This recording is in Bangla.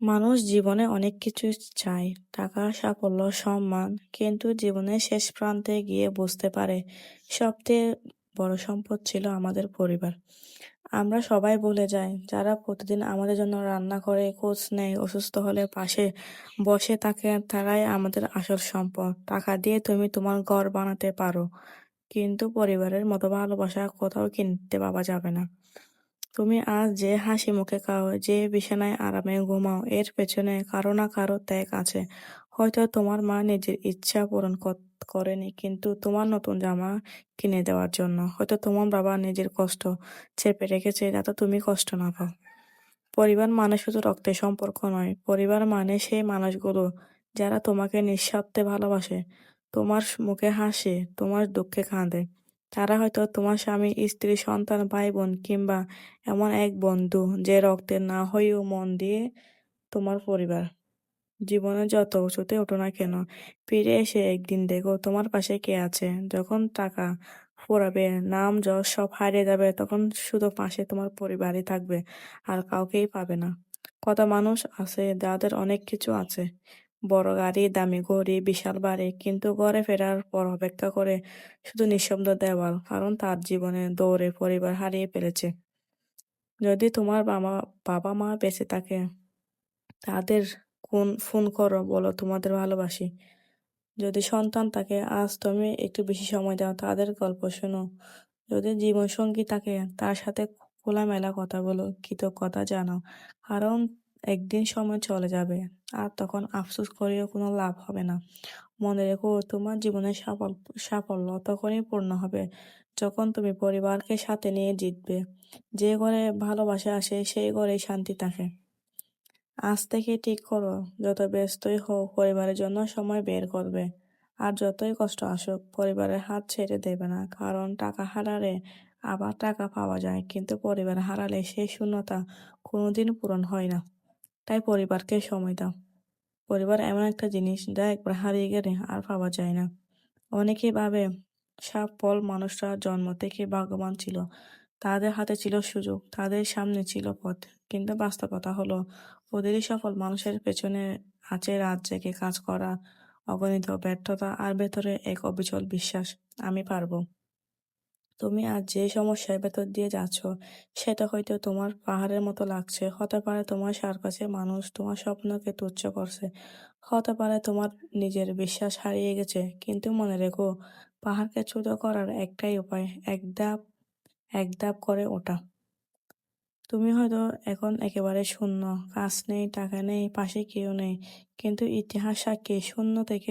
মানুষ জীবনে অনেক কিছু চায়, টাকা, সাফল্য, সম্মান, কিন্তু জীবনের শেষ প্রান্তে গিয়ে বুঝতে পারে সবচেয়ে বড় সম্পদ ছিল আমাদের পরিবার। আমরা সবাই ভুলে যাই, যারা প্রতিদিন আমাদের জন্য রান্না করে, খোঁজ নেয়, অসুস্থ হলে পাশে বসে থাকে, তারাই আমাদের আসল সম্পদ। টাকা দিয়ে তুমি তোমার ঘর বানাতে পারো, কিন্তু পরিবারের মতো ভালোবাসা কোথাও কিনতে পাওয়া যাবে না। তুমি আজ যে হাসি মুখে খাও, যে বিছানায় আরামে ঘুমাও, এর পেছনে কারও না কারও ত্যাগ আছে। হয়তো তোমার মা নিজের ইচ্ছা পূরণ করেনি, কিন্তু তোমার নতুন জামা কিনে দেওয়ার জন্য। হয়তো তোমার বাবা নিজের কষ্ট চেপে রেখেছে যাতে তুমি কষ্ট না পাও। পরিবার মানে শুধু রক্তের সম্পর্ক নয়, পরিবার মানে সেই মানুষগুলো যারা তোমাকে নিঃস্বার্থে ভালোবাসে। তোমার মুখে হাসে, তোমার দুঃখে কাঁদে। তারা হয়তো তোমার স্বামী, স্ত্রী, সন্তান ভাই বোন কিংবা এমন এক বন্ধু যে রক্তের না হয়েও মন দিয়ে তোমার পরিবার। জীবনে যত উঁচুতে ওঠো না কেন, ফিরে এসে একদিন দেখো তোমার পাশে কে আছে। যখন টাকা ফুরাবে নাম, যশ সব হারিয়ে যাবে, তখন শুধু পাশে তোমার পরিবারই থাকবে আর কাউকেই পাবে না। কত মানুষ আছে যাদের অনেক কিছু আছে। বড় গাড়ি, দামি ঘড়ি, বিশাল বাড়ি, কিন্তু ঘরে ফেরার পর অপেক্ষা করে শুধু নিঃশব্দ দেওয়াল, কারণ তার জীবনে দৌড়ে পরিবার হারিয়ে ফেলেছে। যদি তোমার বাবা বাবা মা বেঁচে থাকে, তাদের কোন ফোন করো বলো, তোমাদের ভালোবাসি। যদি সন্তান থাকে, আজ তুমি একটু বেশি সময় দাও, তাদের গল্প শোনো। যদি জীবনসঙ্গী থাকে, তার সাথে খোলামেলা কথা বলো, কৃতজ্ঞতা জানাও। কারণ একদিন সময় চলে যাবে, আর তখন আফসোস করেও কোনো লাভ হবে না। মনে রেখো, তোমার জীবনের সাফল, সাফল্য তখনই পূর্ণ হবে, যখন তুমি পরিবারকে সাথে নিয়ে জিতবে। যে ঘরে ভালোবাসা আসে, সেই ঘরেই শান্তি থাকে। আজ থেকে ঠিক করো, যত ব্যস্তই হোক, পরিবারের জন্য সময় বের করবে। আর যতই কষ্ট আসুক, পরিবারের হাত ছেড়ে দেবে না, কারণ টাকা হারালে আবার টাকা পাওয়া যায়, কিন্তু পরিবার হারালে সেই শূন্যতা কোনোদিন পূরণ হয় না। তাই পরিবারকে সময় দাও। পরিবার এমন একটা জিনিস যা একবার হারিয়ে গেলে আর পাওয়া যায় না। অনেকেই ভাবে সাফল মানুষরা জন্ম থেকে ভাগ্যবান ছিল। তাদের হাতে ছিল সুযোগ, তাদের সামনে ছিল পথ। কিন্তু বাস্তবতা হলো প্রতিটি সফল মানুষের পেছনে আছে রাত জেগে কাজ করা, অগণিত ব্যর্থতা আর ভেতরে এক অবিচল বিশ্বাস। আমি পারব। তুমি আজ যে সমস্যার ভেতর দিয়ে যাচ্ছ, সেটা হয়তো তোমার পাহাড়ের মতো লাগছে। হতে পারে তোমার চারপাশে মানুষ তোমার স্বপ্নকে তুচ্ছ করছে। হতে পারে তোমার নিজের বিশ্বাস হারিয়ে গেছে। কিন্তু মনে রেখো, পাহাড়কে ছোট করার একটাই উপায়, এক ধাপ এক ধাপ করে ওঠা। তুমি হয়তো এখন একেবারে শূন্য, কাজ নেই, টাকা নেই, পাশে কেউ নেই। কিন্তু ইতিহাস সাক্ষী শূন্য থেকে